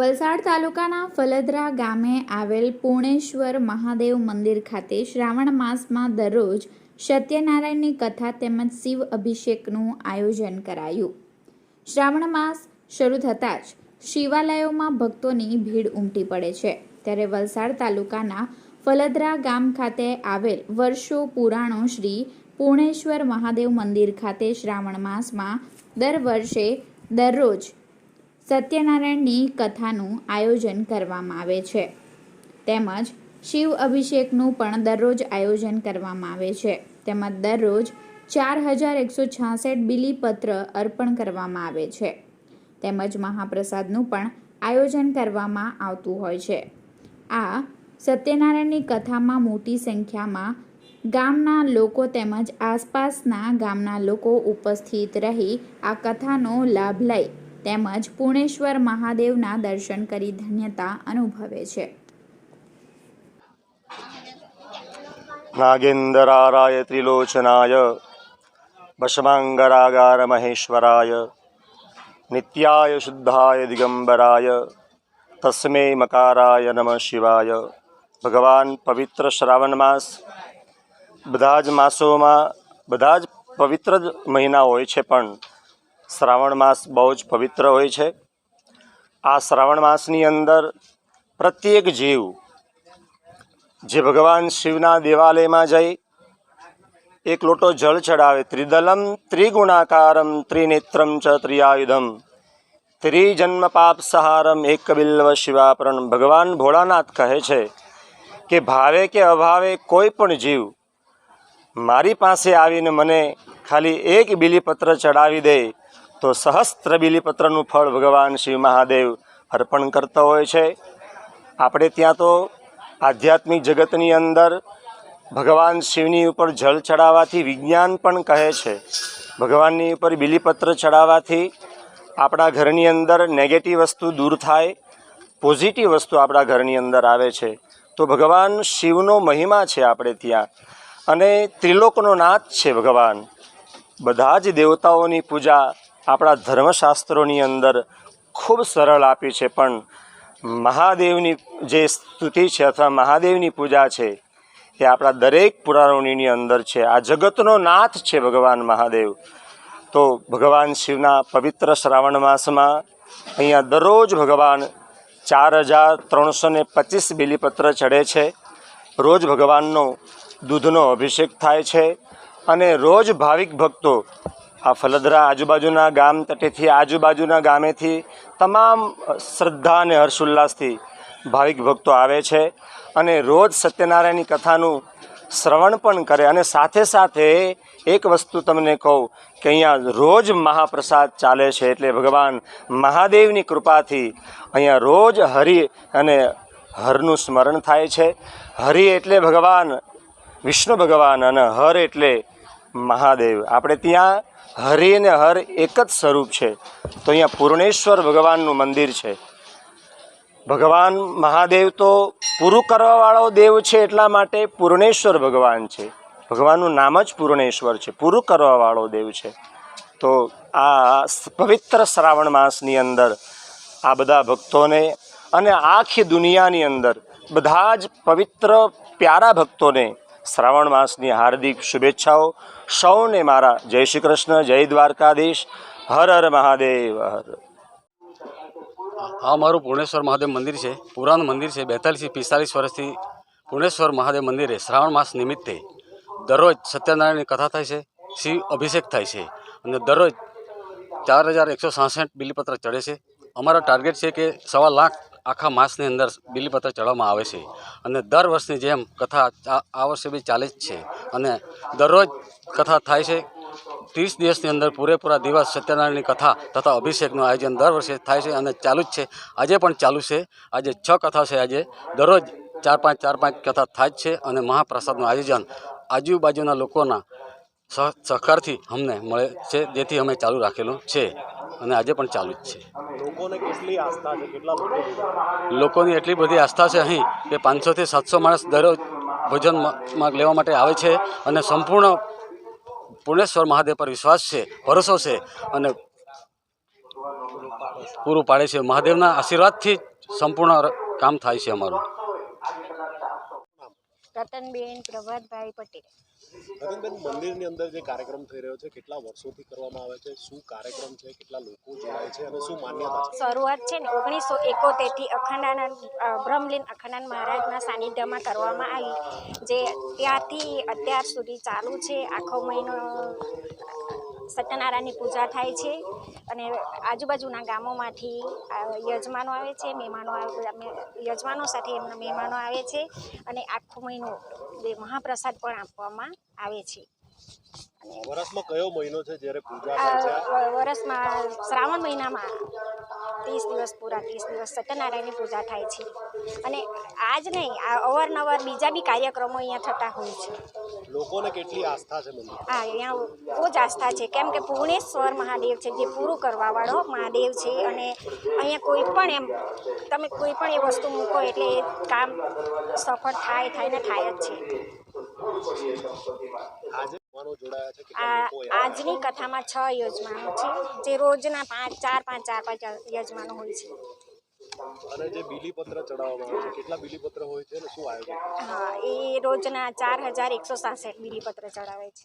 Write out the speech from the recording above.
વલસાડ તાલુકાના ફલદરા ગામે આવેલ પૂર્ણેશ્વર મહાદેવ મંદિર ખાતે શ્રાવણ માસમાં દરરોજ સત્યનારાયણની કથા તેમજ શિવ અભિષેકનું આયોજન કરાયું. શ્રાવણ માસ શરૂ થતાં જ શિવાલયોમાં ભક્તોની ભીડ ઉમટી પડે છે. ત્યારે વલસાડ તાલુકાના ફલદરા ગામ ખાતે આવેલ વર્ષો પુરાણો શ્રી પૂર્ણેશ્વર મહાદેવ મંદિર ખાતે શ્રાવણ માસમાં દર વર્ષે દરરોજ સત્યનારાયણની કથાનું આયોજન કરવામાં આવે છે. તેમજ શિવ અભિષેકનું પણ દરરોજ આયોજન કરવામાં આવે છે. તેમજ દરરોજ ચાર હજાર એકસો છાસઠ બિલીપત્ર અર્પણ કરવામાં આવે છે. તેમજ મહાપ્રસાદનું પણ આયોજન કરવામાં આવતું હોય છે. આ સત્યનારાયણની કથામાં મોટી સંખ્યામાં ગામના લોકો તેમજ આસપાસના ગામના લોકો ઉપસ્થિત રહી આ કથાનો લાભ લઈ તેમજ પૂર્ણેશ્વર મહાદેવના દર્શન કરી ધન્યતા અનુભવે છે. નાગેન્દરારાય ત્રિલોચનાય ભસ્માંગરાગાર મહેશ્વરાય, નિત્યાય શુદ્ધાય દિગંબરાય, તસ્મે મકારાય નમ શિવાય. ભગવાન પવિત્ર શ્રાવણ માસ બધા જ માસોમાં, બધા જ પવિત્ર જ મહિના હોય છે પણ શ્રાવણ માસ બહુ જ પવિત્ર હોય છે. આ શ્રાવણ માસની અંદર પ્રત્યેક જીવ જે ભગવાન શિવના દેવાલયમાં જઈ એક લોટો જળ ચડાવે, ત્રિદલમ ત્રિગુણાકારમ ત્રિનેત્રમ ચ ત્રિયાયુધમ. ત્રિજન્મ પાપ સહારમ એક બિલ્વ શિવાપરણ ભગવાન ભોળાનાથ કહે છે કે, ભાવે કે અભાવે કોઈ પણ જીવ મારી પાસે આવીને મને ખાલી એક બિલીપત્ર ચડાવી દે તો સહસ્ત્ર બિલીપત્રનું ફળ ભગવાન શિવ મહાદેવ અર્પણ કરતા હોય છે. આપણે ત્યાં તો આધ્યાત્મિક જગતની અંદર ભગવાન શિવની ઉપર જળ ચડાવવાથી વિજ્ઞાન પણ કહે છે. ભગવાનની ઉપર બિલીપત્ર ચડાવવાથી આપણા ઘરની અંદર નેગેટિવ વસ્તુ દૂર થાય પોઝિટિવ વસ્તુ આપણા ઘરની અંદર આવે છે. તો ભગવાન શિવનો મહિમા છે આપણે ત્યાં. અને ત્રિલોકનો નાથ છે ભગવાન. બધા જ દેવતાઓની પૂજા આપણા ધર્મશાસ્ત્રોની અંદર ખૂબ સરળ આપી છે, પણ મહાદેવની જે સ્તુતિ છે અથવા મહાદેવની પૂજા છે, એ આપણા દરેક પુરાણોની અંદર છે. આ જગતનો નાથ છે ભગવાન મહાદેવ. તો ભગવાન શિવના પવિત્ર શ્રાવણ માસમાં અહીંયા દરરોજ ભગવાન ચાર હજાર ત્રણસો ને પચીસ બિલીપત્ર ચડે છે. રોજ ભગવાનનો દૂધનો અભિષેક થાય છે અને રોજ ભાવિક ભક્તો આ ફલદરા આજુબાજુના ગામ તટેથી, આજુબાજુના ગામેથી તમામ શ્રદ્ધા અને હર્ષોલ્લાસથી ભાવિક ભક્તો આવે છે અને રોજ સત્યનારાયણની કથાનું શ્રવણ પણ કરે અને સાથે સાથે એક વસ્તુ તમને કહું કે અહીંયા રોજ મહાપ્રસાદ ચાલે છે એટલે ભગવાન મહાદેવની કૃપાથી અહીંયા રોજ હરિ અને હરનું સ્મરણ થાય છે. હરિ એટલે ભગવાન, વિષ્ણુ ભગવાન અને હર એટલે મહાદેવ. આપણે ત્યાં હરિ અને હર એક જ સ્વરૂપ છે. તો અહીંયા પૂર્ણેશ્વર ભગવાનનું મંદિર છે. ભગવાન મહાદેવ તો પૂરું કરવાવાળો દેવ છે એટલા માટે પૂર્ણેશ્વર ભગવાન છે. ભગવાનનું નામ જ પૂર્ણેશ્વર છે. પૂરું કરવાવાળો દેવ છે. તો આ પવિત્ર શ્રાવણ માસની અંદર આ બધા ભક્તોને અને આખી દુનિયાની અંદર બધા જ પવિત્ર પ્યારા ભક્તોને શ્રાવણ માસની હાર્દિક શુભેચ્છાઓ. સૌને મારા જય શ્રી કૃષ્ણ, જય દ્વારકાધીશ. હર હર મહાદેવ, હર આ મારું પૂર્ણેશ્વર મહાદેવ મંદિર છે. પુરાણ મંદિર છે, બેતાલીસથી પિસ્તાલીસ વર્ષથી પૂર્ણેશ્વર મહાદેવ મંદિરે શ્રાવણ માસ નિમિત્તે દરરોજ સત્યનારાયણની કથા થાય છે, શિવ અભિષેક થાય છે અને દરરોજ ચાર હજાર એકસો સાસઠ બિલીપત્ર ચડે છે. અમારો ટાર્ગેટ છે કે સવા લાખ આખા માસની અંદર બિલીપત્ર ચડવામાં આવે છે. અને દર વર્ષની જેમ કથા આ વર્ષે બી ચાલે જ છે. અને દરરોજ કથા થાય છે. ત્રીસ દિવસની અંદર પૂરેપૂરા દિવસ સત્યનારાયણની કથા તથા અભિષેકનું આયોજન દર વર્ષે થાય છે અને ચાલુ જ છે. આજે પણ ચાલુ છે. આજે છ કથા છે આજે. દરરોજ ચાર પાંચ ચાર પાંચ કથા થાય જ છે અને મહાપ્રસાદનું આયોજન આજુબાજુના લોકોના સહ, સહકારથી અમને મળે છે. જેથી અમે ચાલુ રાખેલું છે. અને આજે પણ ચાલુ જ છે. લોકોને એટલી બધી આસ્થા છે અહીં કે પાંચસોથી સાતસો માણસ દરરોજ ભોજનમાં લેવા માટે આવે છે અને સંપૂર્ણ પૂર્ણેશ્વર મહાદેવ પર વિશ્વાસ છે ભરોસો છે અને પૂરું પાડે છે. મહાદેવના આશીર્વાદથી જ સંપૂર્ણ કામ થાય છે અમારું. રતનબેન પ્રભાતભાઈ પટેલ. રતનબેન મંદિરની અંદર જે કાર્યક્રમ થઈ રહ્યો છે કેટલા વર્ષોથી કરવામાં આવે છે શું કાર્યક્રમ છે કેટલા લોકો જોડાય છે અને શું માન્યતા છે? શરૂઆત છે ને ઓગણીસો એકોતેરથી અખંડાનંદ બ્રહ્મલીન અખંડાનંદ મહારાજના સાનિધ્યમાં કરવામાં આવી. જે ત્યાંથી અત્યાર સુધી ચાલુ છે આખો મહિનો સત્યનારાયણની પૂજા થાય છે અને આજુબાજુના ગામોમાંથી યજમાનો આવે છે, મહેમાનો યજમાનો સાથે એમના મહેમાનો આવે છે અને આખો મહિનો મહાપ્રસાદ પણ આપવામાં આવે છે. વર્ષમાં કયો મહિનો છે જ્યારે પૂજા થાય શ્રાવણ મહિનામાં ત્રીસ દિવસ પૂરા ત્રીસ દિવસ સત્યનારાયણની પૂજા થાય છે. અને આજ નહીં આ અવારનવાર બીજા બી કાર્યક્રમો અહીંયા થતા હોય છે. લોકોને કેટલી આસ્થા છે હા અહીંયા બહુ જ આસ્થા છે. કેમ કે પૂર્ણેશ્વર મહાદેવ છે જે પૂરું કરવાવાળો મહાદેવ છે અને અહીંયા કોઈ પણ એમ તમે કોઈ પણ એ વસ્તુ મૂકો એટલે એ કામ સફળ થાય થાય ને થાય જ છે. આજે આજની કથામાં છ યજમાનો છે જે રોજના પાંચ ચાર પાંચ ચાર પાંચ યજમાનો હોય છે. અને જે બીલીપત્ર ચડાવવામાં આવે છે કેટલા બીલીપત્ર હોય છે અને શું આયોજન? હા એ રોજના ચાર હજાર એકસો સાસઠ બીલીપત્ર ચડાવે છે.